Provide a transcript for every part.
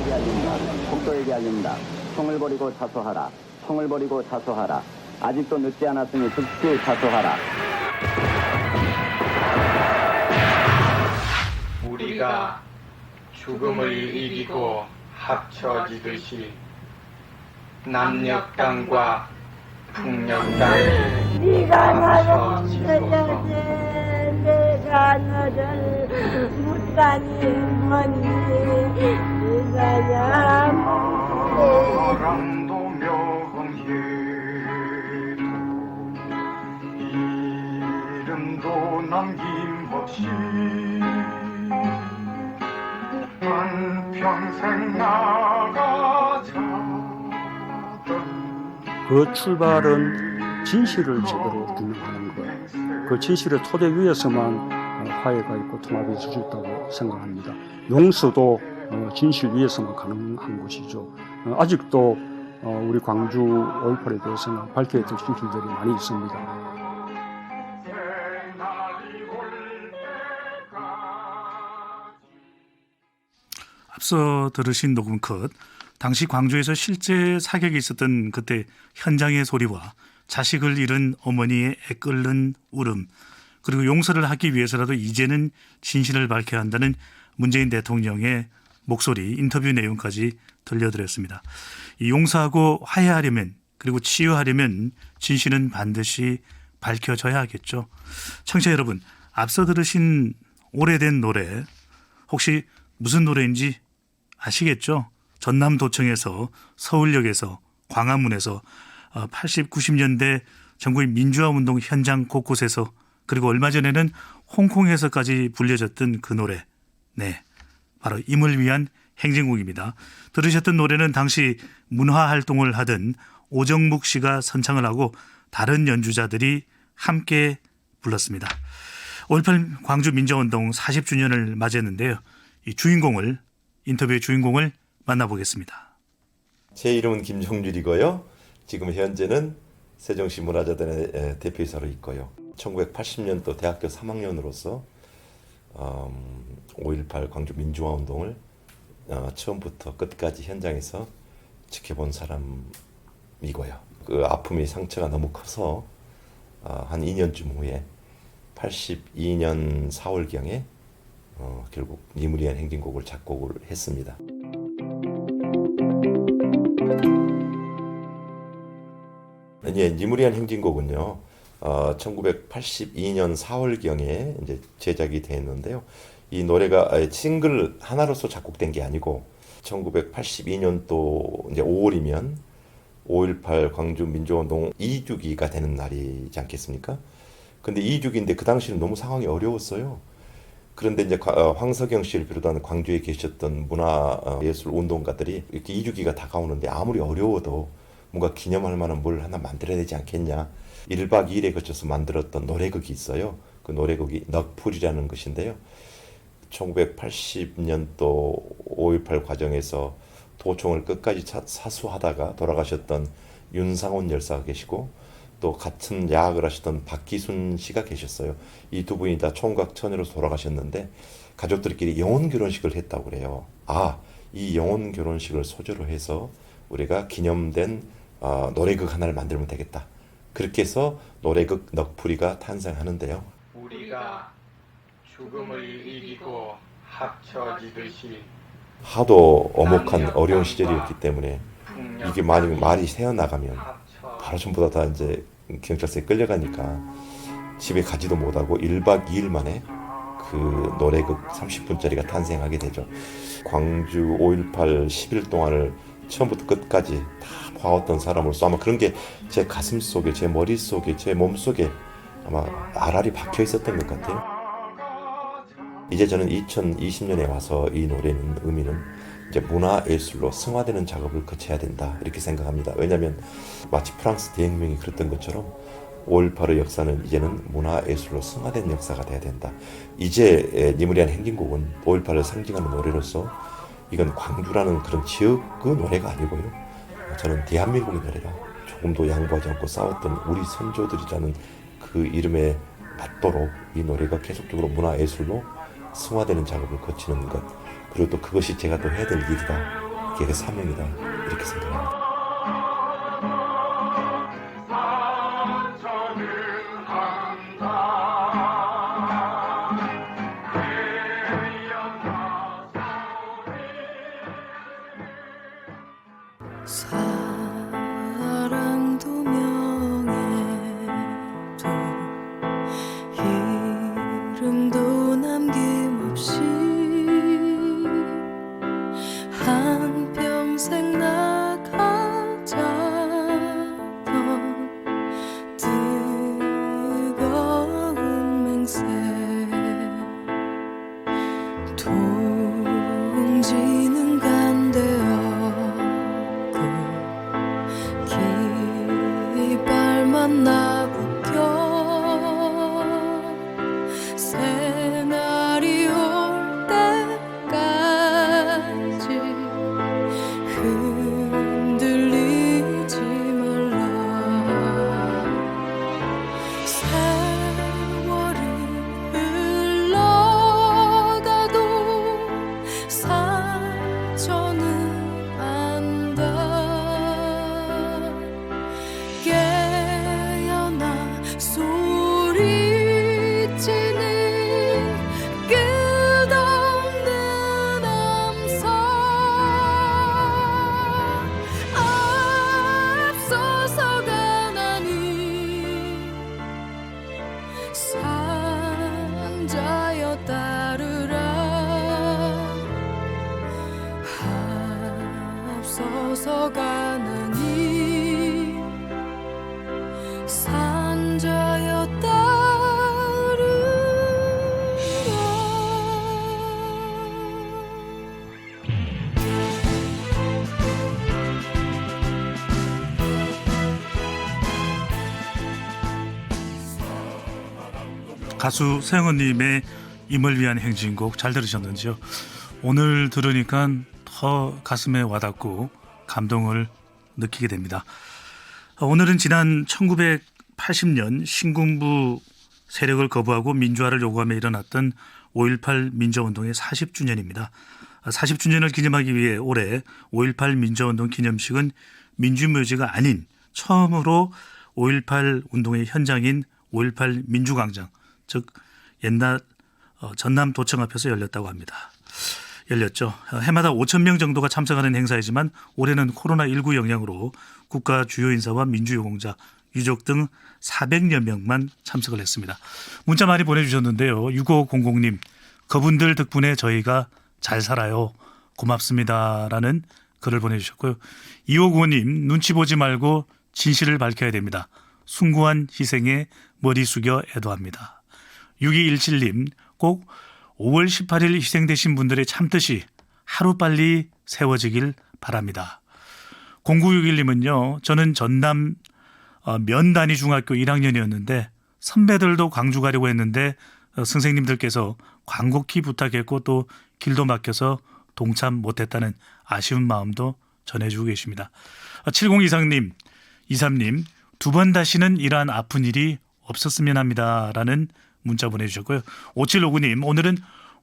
복도에게 알린다. 복도에게 알린다. 총을 버리고 자수하라. 총을 버리고 자수하라. 아직도 늦지 않았으니 즉시 자수하라. 우리가 죽음을 이기고 합쳐지듯이 남녘땅과 북녘땅이 네가 나를 찾아내 내가 너를 못 가니 뭐니 그 출발은 진실을 제대로 규명하는 것. 그 진실의 토대 위에서만 어, 화해가 있고 통합이 있을 수 있다고 생각합니다. 용서도 어, 진실 위에서만 가능한 것이죠. 어, 아직도 어, 우리 광주 5.18에 대해서는 밝혀야 될 진실들이 많이 있습니다. 앞서 들으신 녹음 컷, 당시 광주에서 실제 사격이 있었던 그때 현장의 소리와 자식을 잃은 어머니의 애끓는 울음, 그리고 용서를 하기 위해서라도 이제는 진실을 밝혀야 한다는 문재인 대통령의 목소리, 인터뷰 내용까지 들려드렸습니다. 이 용서하고 화해하려면 그리고 치유하려면 진실은 반드시 밝혀져야 하겠죠. 청취자 여러분, 앞서 들으신 오래된 노래 혹시 무슨 노래인지 아시겠죠? 전남도청에서 서울역에서 광화문에서 80, 90년대 전국의 민주화 운동 현장 곳곳에서 그리고 얼마 전에는 홍콩에서까지 불려졌던 그 노래. 네. 바로 임을 위한 행진곡입니다. 들으셨던 노래는 당시 문화 활동을 하던 오정묵 씨가 선창을 하고 다른 연주자들이 함께 불렀습니다. 5.18 광주 민주화운동 40주년을 맞이했는데요. 이 주인공을 인터뷰의 주인공을 만나보겠습니다. 제 이름은 김정률이고요. 지금 현재는 세종시 문화재단의 대표이사로 있고요. 1980년도 대학교 3학년으로서 음, 5.18 광주 민주화 운동을 어, 처음부터 끝까지 현장에서 지켜본 사람이고요. 그 아픔이 상처가 너무 커서 어, 한 2년쯤 후에 82년 4월경에 어, 결국 니무리안 행진곡을 작곡을 했습니다. 예, 니무리안 행진곡은요. 어, 1982년 4월경에 이제 제작이 됐는데요. 이 노래가 싱글 하나로서 작곡된 게 아니고 1982년도 이제 5월이면 5.18 광주 민주운동 2주기가 되는 날이지 않겠습니까? 근데 2주기인데 그 당시는 너무 상황이 어려웠어요. 그런데 이제 과- 어, 황석영 씨를 비롯한 광주에 계셨던 문화 어, 예술 운동가들이 이렇게 2주기가 다가오는데 아무리 어려워도 뭔가 기념할 만한 뭘 하나 만들어야 되지 않겠냐. 1박 2일에 거쳐서 만들었던 노래극이 있어요. 그 노래극이 넉풀이라는 것인데요. 1980년도 5.18 과정에서 도청을 끝까지 차- 사수하다가 돌아가셨던 윤상훈 열사가 계시고 또 같은 야학을 하셨던 박기순 씨가 계셨어요. 이 두 분이 다 총각 처녀로 돌아가셨는데 가족들끼리 영혼 결혼식을 했다고 그래요. 아, 이 영혼 결혼식을 소재로 해서 우리가 기념된 어, 노래극 하나를 만들면 되겠다. 그렇게 해서 노래극 넋풀이가 탄생하는데요. 우리가 죽음을 이기고 합쳐지듯이 하도 어목한 어려운 시절이었기 때문에 이게 만약 말이 새어나가면 바로 전부 다, 다 이제 경찰서에 끌려가니까 집에 가지도 못하고 1박 2일 만에 그 노래극 30분짜리가 탄생하게 되죠. 광주 5.18 10일 동안을 처음부터 끝까지 다 봐왔던 사람으로서 아마 그런 게 제 가슴 속에, 제 머릿 속에, 제 몸 속에 아마 알알이 박혀 있었던 것 같아요. 이제 저는 2020년에 와서 이 노래는 의미는 이제 문화예술로 승화되는 작업을 거쳐야 된다 이렇게 생각합니다. 왜냐하면 마치 프랑스 대혁명이 그랬던 것처럼 5.18의 역사는 이제는 문화예술로 승화된 역사가 돼야 된다. 이제 니무리안 행진곡은 5.18을 상징하는 노래로서 이건 광주라는 그런 지역 그 노래가 아니고요. 저는 대한민국의 노래라 조금도 양보하지 않고 싸웠던 우리 선조들이라는 그 이름에 맞도록 이 노래가 계속적으로 문화예술로 승화되는 작업을 거치는 것. 그리고 또 그것이 제가 또 해야 될 일이다. 개의 사명이다. 이렇게 생각합니다. 사 만나 가수 세영언님의 임을 위한 행진곡 잘 들으셨는지요? 오늘 들으니까 더 가슴에 와닿고 감동을 느끼게 됩니다. 오늘은 지난 1980년 신군부 세력을 거부하고 민주화를 요구하며 일어났던 5.18 민주화운동의 40주년입니다. 40주년을 기념하기 위해 올해 5.18 민주화운동 기념식은 민주묘지가 아닌 처음으로 5.18 운동의 현장인 5.18 민주광장, 즉 옛날 어, 전남 도청 앞에서 열렸다고 합니다. 열렸죠. 어, 해마다 5천 명 정도가 참석하는 행사이지만 올해는 코로나19 영향으로 국가 주요 인사와 민주유공자, 유족 등 400여 명만 참석을 했습니다. 문자 많이 보내주셨는데요. 6500님, 그분들 덕분에 저희가 잘 살아요. 고맙습니다라는 글을 보내주셨고요. 2595님, 눈치 보지 말고 진실을 밝혀야 됩니다. 숭고한 희생에 머리 숙여 애도합니다. 6217님, 꼭 5월 18일 희생되신 분들의 참뜻이 하루빨리 세워지길 바랍니다. 0961님은요, 저는 전남 어, 면단위 중학교 1학년이었는데 선배들도 광주 가려고 했는데 어, 선생님들께서 광곡히 부탁했고 또 길도 막혀서 동참 못했다는 아쉬운 마음도 전해주고 계십니다. 7023님, 23님, 두 번 다시는 이러한 아픈 일이 없었으면 합니다 라는 문자 보내주셨고요. 5759님, 오늘은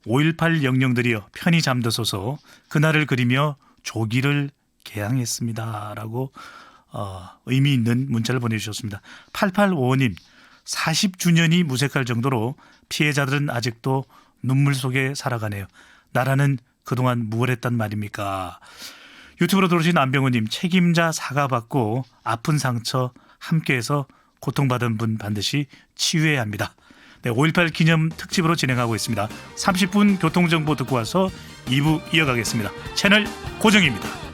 5.18 영령들이여 편히 잠드소서 그날을 그리며 조기를 개항했습니다라고 어, 의미 있는 문자를 보내주셨습니다. 8855님, 40주년이 무색할 정도로 피해자들은 아직도 눈물 속에 살아가네요. 나라는 그동안 무얼 했단 말입니까? 유튜브로 들어오신 안병호님, 책임자 사과받고 아픈 상처 함께해서 고통받은 분 반드시 치유해야 합니다. 네, 5.18 기념 특집으로 진행하고 있습니다. 30분 교통정보 듣고 와서 2부 이어가겠습니다. 채널 고정입니다.